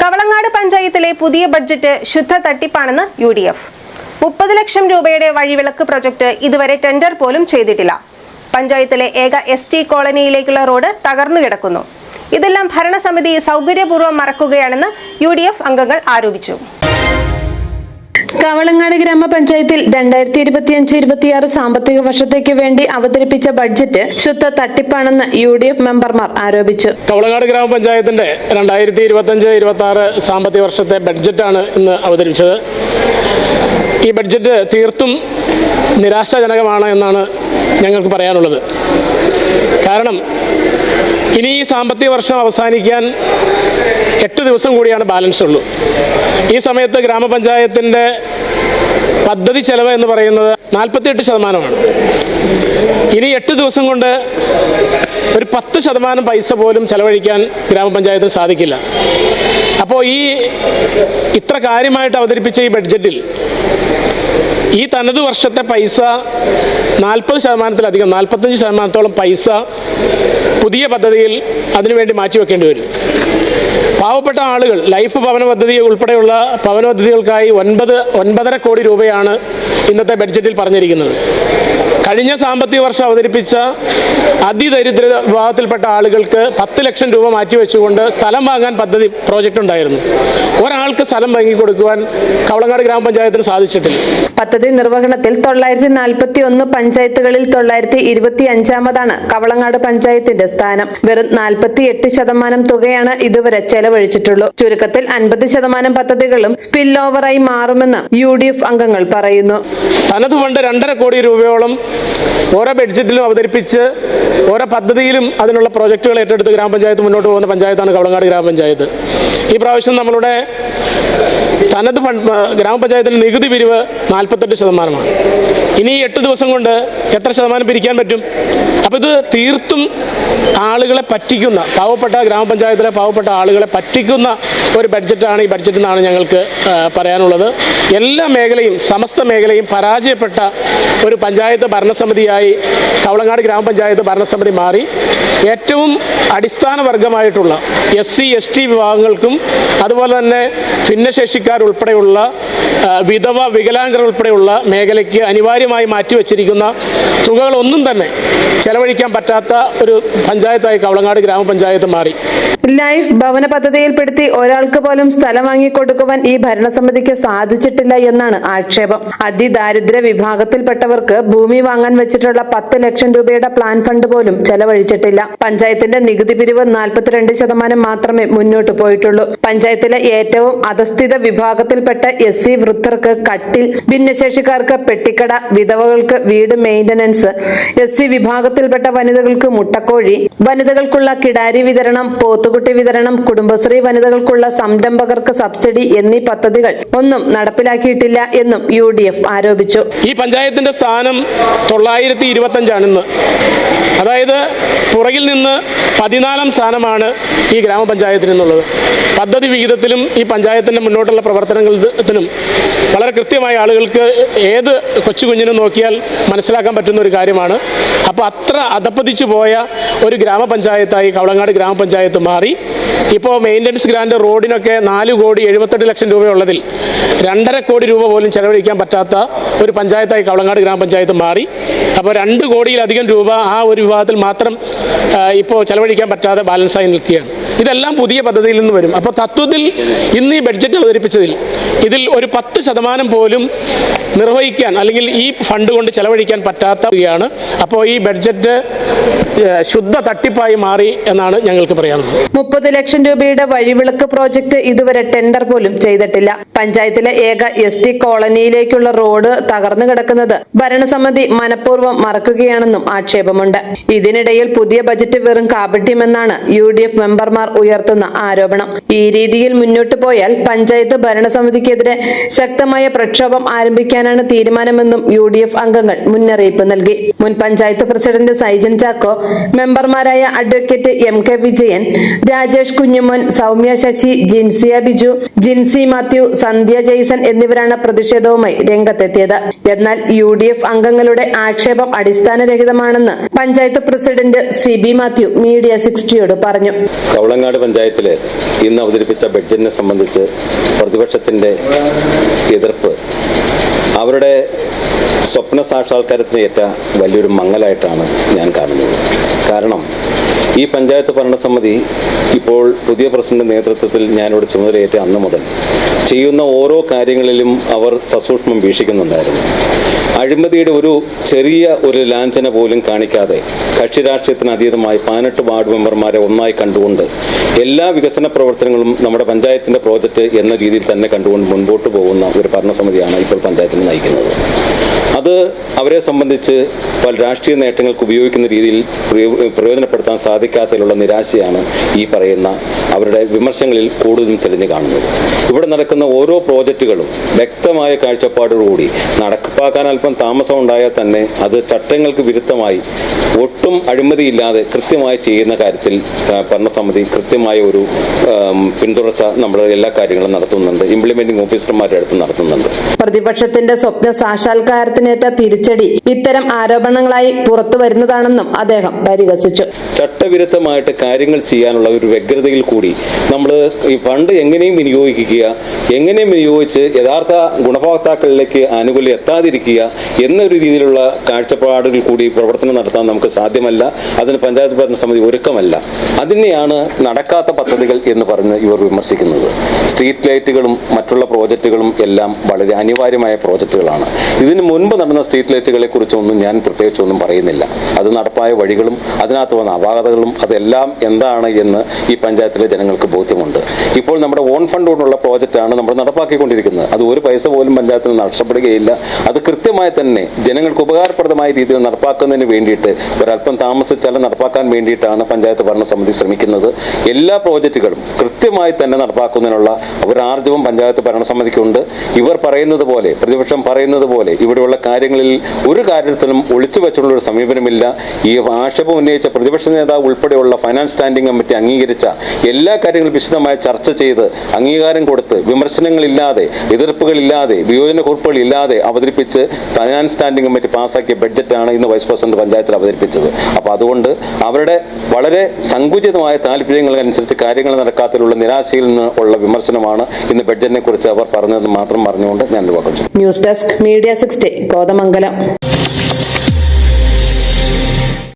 കവളങ്ങാട് പഞ്ചായത്തിലെ പുതിയ ബഡ്ജറ്റ് ശുദ്ധ തട്ടിപ്പാണെന്ന് യു ഡി എഫ് മുപ്പത് ലക്ഷം രൂപയുടെ വഴിവിളക്ക് പ്രൊജക്ട് ഇതുവരെ ടെൻഡർ പോലും ചെയ്തിട്ടില്ല. പഞ്ചായത്തിലെ ഏക എസ് ടി കോളനിയിലേക്കുള്ള റോഡ് തകർന്നു കിടക്കുന്നു. ഇതെല്ലാം ഭരണസമിതി സൗകര്യപൂർവം മറക്കുകയാണെന്ന് യു ഡി എഫ് അംഗങ്ങൾ ആരോപിച്ചു. കവളങ്ങാട് ഗ്രാമപഞ്ചായത്തിൽ രണ്ടായിരത്തി ഇരുപത്തിയഞ്ച് ഇരുപത്തിയാറ് സാമ്പത്തിക വർഷത്തേക്ക് വേണ്ടി അവതരിപ്പിച്ച ബഡ്ജറ്റ് ശുദ്ധ തട്ടിപ്പാണെന്ന് യു ഡി എഫ് മെമ്പർമാർ ആരോപിച്ചു. കവളങ്ങാട് ഗ്രാമപഞ്ചായത്തിന്റെ രണ്ടായിരത്തി ഇരുപത്തഞ്ച് ഇരുപത്തി ആറ് സാമ്പത്തിക വർഷത്തെ ബഡ്ജറ്റാണ് ഇന്ന് അവതരിപ്പിച്ചത്. ഈ ബഡ്ജറ്റ് തീർത്തും നിരാശാജനകമാണ് എന്നാണ് ഞങ്ങൾക്ക് പറയാനുള്ളത്. കാരണം ഇനി ഈ സാമ്പത്തിക വർഷം അവസാനിക്കാൻ എട്ട് ദിവസം കൂടിയാണ് ബാലൻസ് ഉള്ളൂ. ഈ സമയത്ത് ഗ്രാമപഞ്ചായത്തിന്റെ പദ്ധതി ചെലവ് എന്ന് പറയുന്നത് നാൽപ്പത്തിയെട്ട് ശതമാനമാണ്. ഇനി എട്ട് ദിവസം കൊണ്ട് ഒരു പത്ത് ശതമാനം പൈസ പോലും ചെലവഴിക്കാൻ ഗ്രാമപഞ്ചായത്തിന് സാധിക്കില്ല. അപ്പോൾ ഈ ഇത്ര കാര്യമായിട്ട് അവതരിപ്പിച്ച ഈ ബഡ്ജറ്റിൽ ഈ തനത് വർഷത്തെ പൈസ നാൽപ്പത് ശതമാനത്തിലധികം നാൽപ്പത്തഞ്ച് ശതമാനത്തോളം പൈസ പുതിയ പദ്ധതിയിൽ അതിനുവേണ്ടി മാറ്റിവെക്കേണ്ടി വരും. പാവപ്പെട്ട ആളുകൾ ലൈഫ് ഭവന പദ്ധതി ഉൾപ്പെടെയുള്ള ഭവന പദ്ധതികൾക്കായി ഒൻപത് ഒൻപതര കോടി രൂപയാണ് ഇന്നത്തെ ബഡ്ജറ്റിൽ പറഞ്ഞിരിക്കുന്നത്. കഴിഞ്ഞ സാമ്പത്തിക വർഷം അവതരിപ്പിച്ച അതിദരിദ്ര വിഭാഗത്തിൽപ്പെട്ട ആളുകൾക്ക് പത്ത് ലക്ഷം രൂപ മാറ്റിവെച്ചുകൊണ്ട് സ്ഥലം വാങ്ങാൻ പദ്ധതി പ്രോജക്റ്റ് ഉണ്ടായിരുന്നു. ഒരാൾക്ക് സ്ഥലം വാങ്ങിക്കൊടുക്കുവാൻ കവളങ്ങാട് ഗ്രാമപഞ്ചായത്തിന് സാധിച്ചിട്ടില്ല. പദ്ധതി നിർവഹണത്തിൽ തൊള്ളായിരത്തി നാൽപ്പത്തി ഒന്ന് പഞ്ചായത്തുകളിൽ തൊള്ളായിരത്തി ഇരുപത്തി അഞ്ചാമതാണ് കവളങ്ങാട് പഞ്ചായത്തിന്റെ സ്ഥാനം. വെറും നാൽപ്പത്തി എട്ട് ശതമാനം തുകയാണ് ഇതുവരെ ചെലവഴിച്ചിട്ടുള്ളൂ. ചുരുക്കത്തിൽ അൻപത് ശതമാനം പദ്ധതികളും സ്പിൽ ഓവറായി മാറുമെന്ന് യു ഡി എഫ് അംഗങ്ങൾ പറയുന്നു. തനത് രണ്ടര കോടി രൂപയോളം ഓരോ ബഡ്ജറ്റിലും അവതരിപ്പിച്ച് ഓരോ പദ്ധതിയിലും അതിനുള്ള പ്രോജക്റ്റുകൾ ഏറ്റെടുത്ത് ഗ്രാമപഞ്ചായത്ത് മുന്നോട്ട് പോകുന്ന പഞ്ചായത്താണ് കവളങ്ങാട് ഗ്രാമപഞ്ചായത്ത്. ഈ പ്രാവശ്യം നമ്മളുടെ തനത് ഫണ്ട് ഗ്രാമപഞ്ചായത്തിന് നികുതി പിരിവ് നാൽപ്പത്തെട്ട് ശതമാനമാണ്. ഇനി എട്ട് ദിവസം കൊണ്ട് എത്ര ശതമാനം പിരിക്കാൻ പറ്റും? അപ്പോൾ ഇത് തീർത്തും ആളുകളെ പറ്റിക്കുന്ന പാവപ്പെട്ട ഗ്രാമപഞ്ചായത്തിലെ പാവപ്പെട്ട ആളുകളെ പറ്റിക്കുന്ന ഒരു ബഡ്ജറ്റാണ് ഈ ബഡ്ജറ്റ് എന്നാണ് ഞങ്ങൾക്ക് പറയാനുള്ളത്. എല്ലാ മേഖലയും സമസ്ത മേഖലയും പരാജയപ്പെട്ട ഒരു പഞ്ചായത്ത് ഭരണസമിതിയായി കവളങ്ങാട് ഗ്രാമപഞ്ചായത്ത് ഭരണസമിതി മാറി. ഏറ്റവും അടിസ്ഥാന വർഗമായിട്ടുള്ള എസ് സി എസ് ടി വിഭാഗങ്ങൾക്കും അതുപോലെ തന്നെ ഭിന്നശേഷിക്കാരുൾപ്പെടെയുള്ള ആ, വിധവ വികലാംഗർ ഉൾപ്പെടെയുള്ള മേഖലയ്ക്ക് അനിവാര്യമായി മാറ്റിവെച്ചിരിക്കുന്ന തുകകളൊന്നും തന്നെ ചെലവഴിക്കാൻ പറ്റാത്ത ഒരു പഞ്ചായത്തായി കവളങ്ങാട് ഗ്രാമപഞ്ചായത്ത് മാറി. ലൈഫ് ഭവന പദ്ധതിയിൽപ്പെടുത്തി ഒരാൾക്ക് പോലും സ്ഥലം വാങ്ങിക്കൊടുക്കുവാൻ ഈ ഭരണസമിതിക്ക് സാധിച്ചിട്ടില്ല എന്നാണ് ആക്ഷേപം. അതിദാരിദ്ര്യ വിഭാഗത്തിൽപ്പെട്ടവർക്ക് ഭൂമി വാങ്ങാൻ വെച്ചിട്ടുള്ള പത്ത് ലക്ഷം രൂപയുടെ പ്ലാൻ ഫണ്ട് പോലും ചെലവഴിച്ചിട്ടില്ല. പഞ്ചായത്തിന്റെ നികുതി പിരിവ് നാൽപ്പത്തിരണ്ട് ശതമാനം മാത്രമേ മുന്നോട്ട് പോയിട്ടുള്ളൂ. പഞ്ചായത്തിലെ ഏറ്റവും അധസ്ഥിത വിഭാഗത്തിൽപ്പെട്ട എസ് സി വൃദ്ധർക്ക് കട്ടിൽ ഭിന്നശേഷിക്കാർക്ക് പെട്ടിക്കട വിധവകൾക്ക് വീട് മെയിന്റനൻസ് എസ് സി വിഭാഗത്തിൽപ്പെട്ട വനിതകൾക്ക് മുട്ടക്കോഴി വനിതകൾക്കുള്ള കിടാരി വിതരണം പോത്തുകുട്ടി വിതരണം കുടുംബശ്രീ വനിതകൾക്കുള്ള സംരംഭകർക്ക് സബ്സിഡി എന്നീ പദ്ധതികൾ ഒന്നും നടപ്പിലാക്കിയിട്ടില്ല എന്നും യു ആരോപിച്ചു. ഈ പഞ്ചായത്തിന്റെ സ്ഥാനം തൊള്ളായിരത്തി ഇരുപത്തഞ്ചാണിന്ന് അതായത് പുറകിൽ നിന്ന് പതിനാലാം സ്ഥാനമാണ് ഈ ഗ്രാമപഞ്ചായത്തിൽ നിന്നുള്ളത്. പദ്ധതി വിഹിതത്തിലും ഈ പഞ്ചായത്തിന്റെ മുന്നോട്ടുള്ള പ്രവർത്തനത്തിനും വളരെ കൃത്യമായി ആളുകൾക്ക് ഏത് കൊച്ചു കുഞ്ഞിനും നോക്കിയാൽ മനസ്സിലാക്കാൻ പറ്റുന്ന ഒരു കാര്യമാണ്. അപ്പോൾ അത്ര അധപ്പതിച്ചു പോയ ഒരു ഗ്രാമപഞ്ചായത്തായി കവളങ്ങാട് ഗ്രാമപഞ്ചായത്ത് മാറി. ഇപ്പോൾ മെയിന്റനൻസ് ഗ്രാൻഡ് റോഡിനൊക്കെ നാല് കോടി എഴുപത്തെട്ട് ലക്ഷം രൂപയുള്ളതിൽ രണ്ടര കോടി രൂപ പോലും ചെലവഴിക്കാൻ പറ്റാത്ത ഒരു പഞ്ചായത്തായി കവളങ്ങാട് ഗ്രാമപഞ്ചായത്ത് മാറി. അപ്പോൾ രണ്ട് കോടിയിലധികം രൂപ ആ ഒരു വിഭാഗത്തിൽ മാത്രം ഇപ്പോൾ ചെലവഴിക്കാൻ പറ്റാതെ ബാലൻസായി നിൽക്കുകയാണ്. ഇതെല്ലാം പുതിയ പദ്ധതിയിൽ നിന്ന് വരും. അപ്പോൾ തത്വത്തിൽ ഇന്ന് ഈ ബഡ്ജറ്റ് അവതരിപ്പിച്ചതിൽ ഇതിൽ ഒരു പത്ത് ശതമാനം പോലും നിർവഹിക്കാൻ അല്ലെങ്കിൽ ഈ ഫണ്ട് കൊണ്ട് ചെലവഴിക്കാൻ പറ്റാത്തവയാണ് അപ്പോൾ ഈ ബഡ്ജറ്റ് ശുദ്ധ തട്ടിപ്പായി മാറി എന്നാണ് ഞങ്ങൾക്ക് പറയാനുള്ളത്. മുപ്പത് ലക്ഷം രൂപയുടെ വഴിവിളക്ക് പ്രോജക്ട് ഇതുവരെ ടെൻഡർ പോലും ചെയ്തിട്ടില്ല. പഞ്ചായത്തിലെ ഏക എസ് ടി കോളനിയിലേക്കുള്ള റോഡ് തകർന്നു കിടക്കുന്നത് ഭരണസമിതി മനഃപൂർവം മറക്കുകയാണെന്നും ആക്ഷേപമുണ്ട്. ഇതിനിടയിൽ പുതിയ ബജറ്റ് വെറും കാപട്യമെന്നാണ് യു ഡി എഫ് മെമ്പർമാർ ഉയർത്തുന്ന ആരോപണം. ഈ രീതിയിൽ മുന്നോട്ടു പോയാൽ പഞ്ചായത്ത് ഭരണസമിതിക്കെതിരെ ശക്തമായ പ്രക്ഷോഭം ആരംഭിക്കാനാണ് തീരുമാനമെന്നും യു അംഗങ്ങൾ മുന്നറിയിപ്പ് നൽകി. മുൻ പഞ്ചായത്ത് പ്രസിഡന്റ് സൈജൻ ചാക്കോ മെമ്പർമാരായ advocate M K Vijayan Rajesh Kunjumon Soumya Sasi Jinsiya Biju Jinsy Mathew Sandhya Jaison എന്നിവരാണ് പ്രതിഷേധവുമായി രംഗത്തെത്തിയത്. എന്നാൽ യു ഡി എഫ് അംഗങ്ങളുടെ ആക്ഷേപം അടിസ്ഥാനരഹിതമാണെന്ന് panchayat president C B Mathew media സിക്സ്റ്റിയോട് പറഞ്ഞു. കവളങ്ങാട് പഞ്ചായത്തിലെ ഇന്ന് അവതരിപ്പിച്ച ബഡ്ജറ്റിനെ സംബന്ധിച്ച് പ്രതിപക്ഷത്തിന്റെ എതിർപ്പ് അവരുടെ സ്വപ്ന സാക്ഷാത്കാരത്തിന് ഏറ്റ വലിയൊരു മങ്ങലായിട്ടാണ് ഞാൻ കാണുന്നത്. കാരണം ഈ പഞ്ചായത്ത് ഭരണസമിതി ഇപ്പോൾ പുതിയ പ്രസിഡന്റ് നേതൃത്വത്തിൽ ഞാനിവിടെ ചുമതലയേറ്റ അന്ന് മുതൽ ചെയ്യുന്ന ഓരോ കാര്യങ്ങളിലും അവർ സസൂക്ഷ്മം വീക്ഷിക്കുന്നുണ്ടായിരുന്നു. അഴിമതിയുടെ ഒരു ചെറിയ ഒരു ലാഞ്ചന പോലും കാണിക്കാതെ കക്ഷി രാഷ്ട്രീയത്തിന് അതീതമായി പതിനെട്ട് വാർഡ് മെമ്പർമാരെ ഒന്നായി കണ്ടുകൊണ്ട് എല്ലാ വികസന പ്രവർത്തനങ്ങളും നമ്മുടെ പഞ്ചായത്തിന്റെ പ്രോജക്റ്റ് എന്ന രീതിയിൽ തന്നെ കണ്ടുകൊണ്ട് മുൻപോട്ട് പോകുന്ന ഒരു ഭരണസമിതിയാണ് ഇപ്പോൾ പഞ്ചായത്തിന് നയിക്കുന്നത്. അത് അവരെ സംബന്ധിച്ച് പല രാഷ്ട്രീയ നേട്ടങ്ങൾക്ക് ഉപയോഗിക്കുന്ന രീതിയിൽ പ്രയോജനപ്പെടുത്താൻ സാധിക്കാത്തതിലുള്ള നിരാശയാണ് ഈ പറയുന്ന അവരുടെ വിമർശങ്ങളിൽ കൂടുതലും തെളിഞ്ഞു കാണുന്നത്. ഇവിടെ നടക്കുന്ന ഓരോ പ്രോജക്റ്റുകളും വ്യക്തമായ കാഴ്ചപ്പാടോടുകൂടി നടപ്പാക്കാൻ അല്പം താമസം ഉണ്ടായാൽ തന്നെ അത് ചട്ടങ്ങൾക്ക് വിരുദ്ധമായി ഒട്ടും അഴിമതിയില്ലാതെ കൃത്യമായി ചെയ്യുന്ന കാര്യത്തിൽ ഭരണസമിതി കൃത്യമായ ഒരു പിന്തുടർച്ച നമ്മൾ എല്ലാ കാര്യങ്ങളും നടത്തുന്നുണ്ട്. ഇംപ്ലിമെന്റിംഗ് ഓഫീസർമാരുടെ അടുത്ത് നടത്തുന്നുണ്ട്. പ്രതിപക്ഷത്തിന്റെ സ്വപ്ന സാക്ഷാത്കാരത്തിനേറ്റ തിരിച്ചടി ഇത്തരം ആരോപണങ്ങളായി പുറത്തു വരുന്നതാണെന്നും അദ്ദേഹം പരിഹസിച്ചു. ചട്ടവിരുദ്ധമായിട്ട് കാര്യങ്ങൾ ചെയ്യാനുള്ള ഒരു വ്യഗ്രതയിൽ കൂടി നമ്മൾ ഈ ഫണ്ട് എങ്ങനെയും വിനിയോഗിക്കുക എങ്ങനെയും വിനിയോഗിച്ച് യഥാർത്ഥ ഗുണഭോക്താക്കളിലേക്ക് ആനുകൂല്യം എത്താതിരിക്കുക എന്നൊരു രീതിയിലുള്ള കാഴ്ചപ്പാടുകൾ കൂടി പ്രവർത്തനം നടത്താൻ നമുക്ക് സാധ്യമല്ല. അതിന് പഞ്ചായത്ത് ഭരണ സമിതി ഒരുക്കമല്ല. അതിനെയാണ് നടക്കാത്ത പദ്ധതികൾ എന്ന് പറഞ്ഞ് ഇവർ വിമർശിക്കുന്നത്. സ്ട്രീറ്റ് ലൈറ്റുകളും മറ്റുള്ള പ്രോജക്റ്റുകളും എല്ലാം വളരെ അനിവാര്യമായ പ്രോജക്റ്റുകളാണ്. ഇതിന് മുൻപ് നടന്ന സ്ട്രീറ്റ് ലൈറ്റുകളെ കുറിച്ചൊന്നും ഞാൻ പ്രത്യേകിച്ചൊന്നും പറയുന്നില്ല. അത് നടപ്പായ വഴികളും അതിനകത്ത് വന്ന അപാകതകളും അതെല്ലാം എന്താണ് എന്ന് ഈ പഞ്ചായത്തിലെ ജനങ്ങൾക്ക് ബോധ്യമുണ്ട്. ഇപ്പോൾ നമ്മുടെ ഓൺ ഫണ്ട് കൊണ്ടുള്ള പ്രോജക്റ്റാണ് നമ്മൾ നടപ്പാക്കിക്കൊണ്ടിരിക്കുന്നത്. അത് ഒരു പൈസ പോലും പഞ്ചായത്തിന് നഷ്ടപ്പെടുകയില്ല. അത് കൃത്യമായി തന്നെ ജനങ്ങൾക്ക് ഉപകാരപ്രദമായ രീതിയിൽ നടപ്പാക്കുന്നതിന് വേണ്ടിയിട്ട് ഒരല്പം താമസിച്ചാലും നടപ്പാക്കാൻ വേണ്ടിയിട്ടാണ് പഞ്ചായത്ത് ഭരണസമിതി ശ്രമിക്കുന്നത്. എല്ലാ പ്രോജക്റ്റുകളും കൃത്യമായി തന്നെ നടപ്പാക്കുന്നതിനുള്ള ഒരു പഞ്ചായത്ത് ഭരണസമിതിക്കുണ്ട്. ഇവർ പറയുന്നത് പോലെ പ്രതിപക്ഷം പറയുന്നത് പോലെ ഇവിടെയുള്ള കാര്യങ്ങളിൽ ഒരു കാര്യത്തിലും ഒളിച്ചു വെച്ചുള്ള ഒരു സമീപനമില്ല. ഈ ആക്ഷേപം ഉന്നയിച്ച പ്രതിപക്ഷ നേതാവ് ഉൾപ്പെടെയുള്ള ഫൈനാൻസ് സ്റ്റാൻഡിംഗ് കമ്മിറ്റി അംഗീകരിച്ച എല്ലാ കാര്യങ്ങളും വിശദമായി ചർച്ച ചെയ്ത് അംഗീകാരം കൊടുത്ത് വിമർശനങ്ങളില്ലാതെ എതിർപ്പുകളില്ലാതെ വിയോജന കുറിപ്പുകൾ ഇല്ലാതെ അവതരിപ്പിച്ച് ഫൈനാൻസ് സ്റ്റാൻഡിംഗ് കമ്മിറ്റി പാസ്സാക്കിയ ബഡ്ജറ്റാണ് ഇന്ന് വൈസ് പ്രസിഡന്റ് പഞ്ചായത്തിൽ അവതരിപ്പിച്ചത്. അപ്പോൾ അതുകൊണ്ട് അവരുടെ വളരെ സങ്കുചിതമായ താല്പര്യങ്ങൾക്കനുസരിച്ച് കാര്യങ്ങൾ നടക്കാത്തതിലുള്ള നിരാശയിൽ നിന്ന് ഉള്ള വിമർശനമാണ് ഇന്ന് ബഡ്ജറ്റിനെ കുറിച്ച് അവർ പറഞ്ഞത് മാത്രം പറഞ്ഞുകൊണ്ട് ഞാൻ വാക്കും news desk media sixty. Kothamangalam